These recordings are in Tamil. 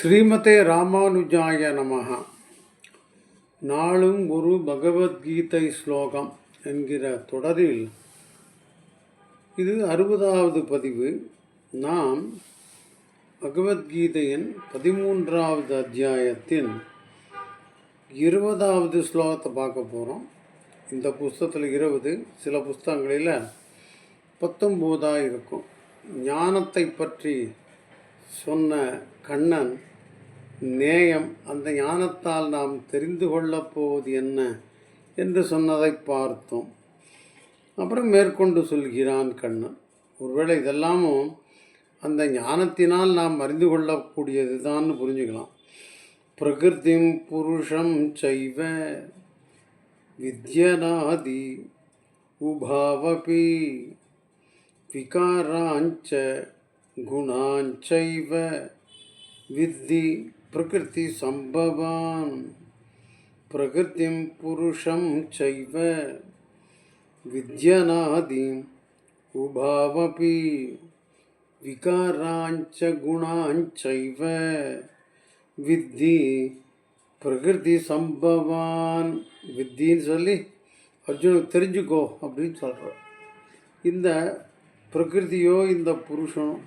ஸ்ரீமதே ராமானுஜாய நமக நாளும் ஒரு பகவத்கீதை ஸ்லோகம் என்கிற தொடரில் இது அறுபதாவது பதிவு. நாம் பகவத்கீதையின் பதிமூன்றாவது அத்தியாயத்தின் இருபதாவது ஸ்லோகத்தை பார்க்க போகிறோம் இந்த புஸ்தகத்தில் இருபது சில புஸ்தகங்களில் பத்தொம்போதாக இருக்கும். ஞானத்தை பற்றி சொன்ன கண்ணன் நேயம் அந்த ஞானத்தால் நாம் தெரிந்து கொள்ளப் போவது என்ன என்று சொன்னதை பார்த்தோம். அப்புறம் மேற்கொண்டு சொல்கிறான் கண்ணன் ஒருவேளை இதெல்லாமும் அந்த ஞானத்தினால் நாம் அறிந்து கொள்ளக்கூடியது தான் புரிஞ்சுக்கலாம். பிரகிருதிம் புருஷம் செய்வ வித்யநாதி உபாவபி விகாராஞ்ச குணாஞ்சைவ வித்தி प्रकृतिसम्भवान् प्रकृतिं पुरुषं चैव विद्यनादिम् उभावपि विकाराञ्च गुणाञ्चैव வித்தி பிரகிருதி சம்பவான் வித்தின்னு சொல்லி அர்ஜுனுக்கு தெரிஞ்சுக்கோ அப்படின்னு சொல்கிறார் இந்த பிரகிருதியோ இந்த புருஷனோ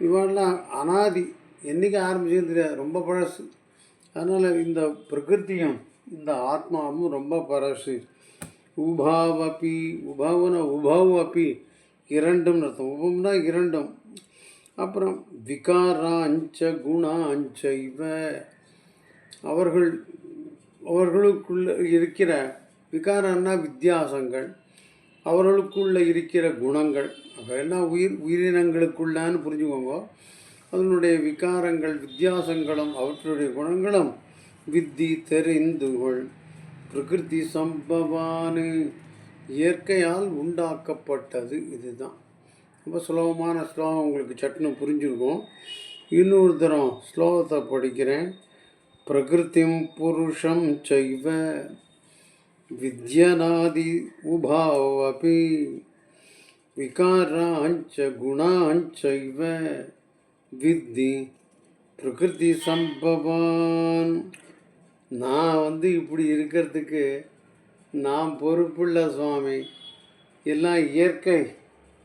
இவெல்லாம் அனாதி என்றைக்கு ஆரம்பிச்சதுன்னு தெரியாது. ரொம்ப பழசு. அதனால் இந்த பிரகிருத்தியும் இந்த ஆத்மாவும் ரொம்ப பழசு உபாவப்பி உபாவன உபாவ் அப்பி இரண்டும் அர்த்தம். உபம்னா இரண்டும். அப்புறம் விகாராஞ்ச குணாஞ்சைவ. அவர்கள் அவர்களுக்குள்ள இருக்கிற விகாரம்னா வித்தியாசங்கள். அவர்களுக்குள்ள இருக்கிற குணங்கள். அவையெல்லாம் உயிர் உயிரினங்களுக்குள்ளான்னு புரிஞ்சுக்கோங்க. அதனுடைய விகாரங்கள் வித்தியாசங்களும் அவற்றுடைய குணங்களும் வித்தி தெரிந்துகொள் பிரகிருதி சம்பவானு இயற்கையால் உண்டாக்கப்பட்டது இதுதான். ரொம்ப சுலபமான ஸ்லோகம் உங்களுக்கு சட்னு புரிஞ்சுருக்கும். இன்னொரு தரம் ஸ்லோகத்தை படிக்கிறேன். பிரகிருதிம் புருஷம் செய்வ வித்யநாதி உபாவபி விகாராஞ்ச குணாஞ்சைவ வித்தி பிரகிருதி சம்பவான் நான் வந்து இப்படி இருக்கிறதுக்கு நான் பொறுப்புள்ள சுவாமி. எல்லாம் இயற்கை.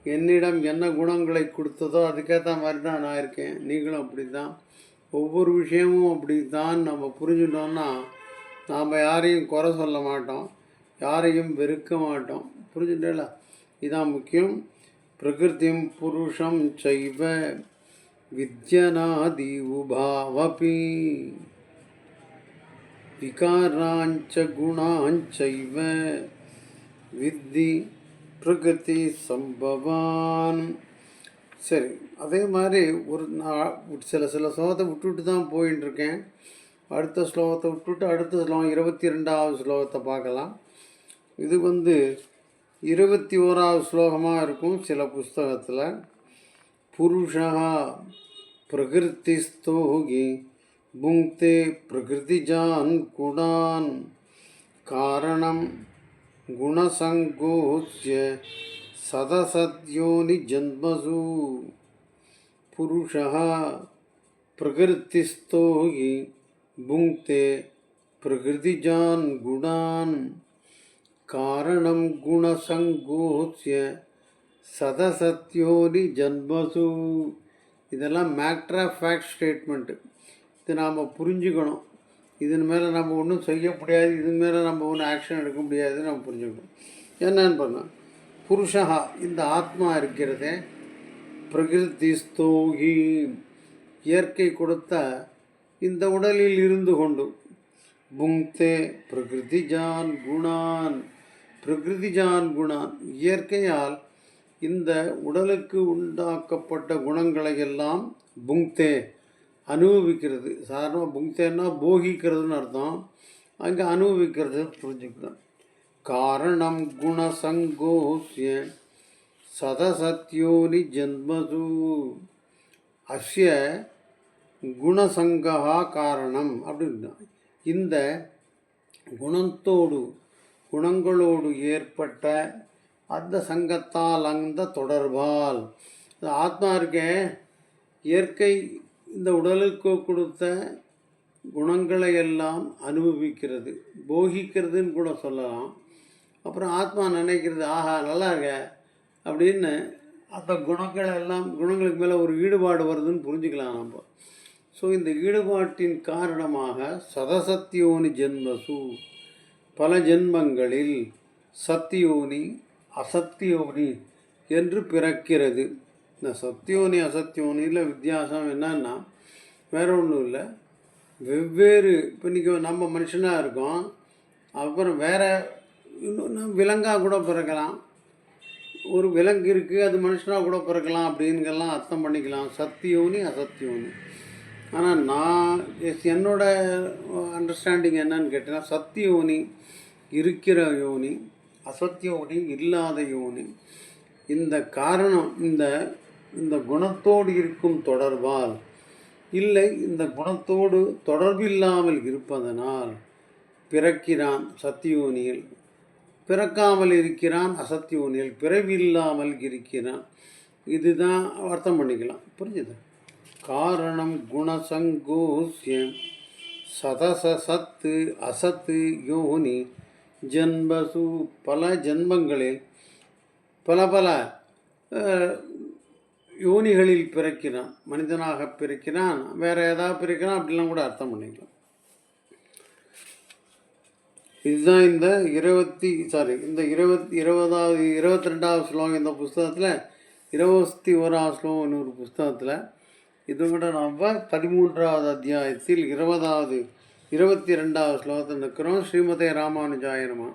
என்னிடம் என்ன குணங்களை கொடுத்ததோ அதுக்கேற்ற மாதிரி தான் நான் இருக்கேன். நீங்களும் அப்படி தான் ஒவ்வொரு விஷயமும் அப்படி தான் நம்ம புரிஞ்சுட்டோம்னா நாம் யாரையும் குறை சொல்ல மாட்டோம். யாரையும் வெறுக்க மாட்டோம். புரிஞ்சுட்டேல? இதான் முக்கியம். பிரகிருதியும் புருஷம் செய்வ विद्यनादि உபாவபி விகாராஞ்ச गुणाञ्चैव வித்தி பிரகிருதி சம்பவான் சரி அதே மாதிரி ஒரு நான் சில சில ஸ்லோகத்தை விட்டுட்டு தான் போயின்னு இருக்கேன் அடுத்த ஸ்லோகத்தை விட்டுட்டு அடுத்த ஸ்லோகம் இருபத்தி ரெண்டாவது ஸ்லோகத்தை பார்க்கலாம். இது வந்து இருபத்தி ஓராவது ஸ்லோகமாக இருக்கும் சில புஸ்தகத்தில். पुरुष प्रकृतिस्थो होगी होगे भुङ्क्ते प्रकृतिजान् गुणान्। कारणं गुणसङ्गोच्य सदसद्योनिजन्मसु पुरुष प्रकृतिस्थो हि भुङ्क्ते प्रकृतिजान् गुणान्। कारणं गुणसङ्गोच्य சதசத்யோனி ஜன்மசு. இதெல்லாம் மேட்ரு ஆஃப் ஃபேக்ட் ஸ்டேட்மெண்ட்டு இது நாம் புரிஞ்சுக்கணும். இதன் மேலே நம்ம ஒன்றும் செய்ய முடியாது. இதன் மேலே நம்ம ஒன்றும் ஆக்ஷன் எடுக்க முடியாதுன்னு நம்ம புரிஞ்சுக்கணும். என்னன்னு பண்ணோம் புருஷா இந்த ஆத்மா இருக்கிறதே பிரகிருதிஸ்தோகி. இயற்கை கொடுத்த இந்த உடலில் இருந்து கொண்டு. புங்க்தே பிரகிருதிஜான் குணான். பிரகிருதிஜான் குணான். இயற்கையால் இந்த உடலுக்கு உண்டாக்கப்பட்ட குணங்களை எல்லாம் புங்க்தே அனுபவிக்கிறது. சாதாரணமாக புங்க்தேன்னா போகிக்கிறதுன்னு அர்த்தம். அங்கே அனுபவிக்கிறது புரிஞ்சுக்கணும். காரணம் குணசங்கோசிய சதசத்யோனி ஜன்மசு. அஸ்ய குணசங்கா காரணம் அப்படின்னா இந்த குணத்தோடு குணங்களோடு ஏற்பட்ட அந்த சங்கத்தால் அந்த தொடர்பால். ஆத்மா இருக்க. இயற்கை இந்த உடலுக்கு கொடுத்த குணங்களை எல்லாம் அனுபவிக்கிறது. போகிக்கிறதுன்னு கூட சொல்லலாம். அப்புறம் ஆத்மா நினைக்கிறது ஆஹா நல்லா இருக்க. அப்படின்னு அந்த குணங்கள் எல்லாம் குணங்களுக்கு மேலே ஒரு ஈடுபாடு வருதுன்னு புரிஞ்சுக்கலாம் நம்ம. ஸோ இந்த ஈடுபாட்டின் காரணமாக சதசத்தியோனி ஜென்மசு. பல ஜென்மங்களில் சத்தியோனி அசத்தியோனி என்று பிறக்கிறது. இந்த சத்தியோனி அசத்தியோனியில் வித்தியாசம் என்னன்னா வேற ஒன்றும் இல்லை. வெவ்வேறு இப்போ இன்றைக்கி நம்ம மனுஷனாக இருக்கோம். அப்புறம் வேறு இன்னும் விலங்காக கூட பிறக்கலாம். ஒரு விலங்கு இருக்குது அது மனுஷனாக கூட பிறக்கலாம் அப்படின்னுலாம் அர்த்தம் பண்ணிக்கலாம். சத்தியோனி அசத்தியோனி. ஆனால் நான் எஸ் என்னோட அண்டர்ஸ்டாண்டிங் என்னன்னு கேட்டீங்கன்னா சத்தியோனி இருக்கிற யோனி அசத்தியோனி இல்லாத யோனி இந்த காரணம் இந்த இந்த குணத்தோடு இருக்கும் தொடர்பால் இல்லை இந்த குணத்தோடு தொடர்பில்லாமல் இருப்பதனால் பிறக்கிறான் சத்தியோனியில். பிறக்காமல் இருக்கிறான் அசத்தியோனியில் பிறவில்லாமல் இருக்கிறான். இதுதான் அர்த்தம் பண்ணிக்கலாம். புரிஞ்சுது? காரணம் குணசங்கோசியம் சதச சத்து அசத்து யோனி ஜென்மசு பல ஜென்மங்களில் பல பல யோனிகளில் பிறக்கிறான் மனிதனாக பிறக்கிறான் வேறு ஏதாவது பிறக்கிறான் அப்படிலாம் கூட அர்த்தம் பண்ணிக்கலாம். இதுதான் இந்த இருபத்தி சாரி இந்த இருபத்தி இருபதாவது இருபத்தி ரெண்டாவது ஸ்லோகம் இந்த புஸ்தகத்தில் இருபத்தி ஓராவது ஸ்லோகம் இன்னொரு புஸ்தகத்தில் இதோட நம்ம பதிமூன்றாவது அத்தியாயத்தில் இருபதாவது இருபத்தி ரெண்டாவது ஸ்லோகத்தில் நிற்கிறோம். ஸ்ரீமதே ராமானுஜாயனமா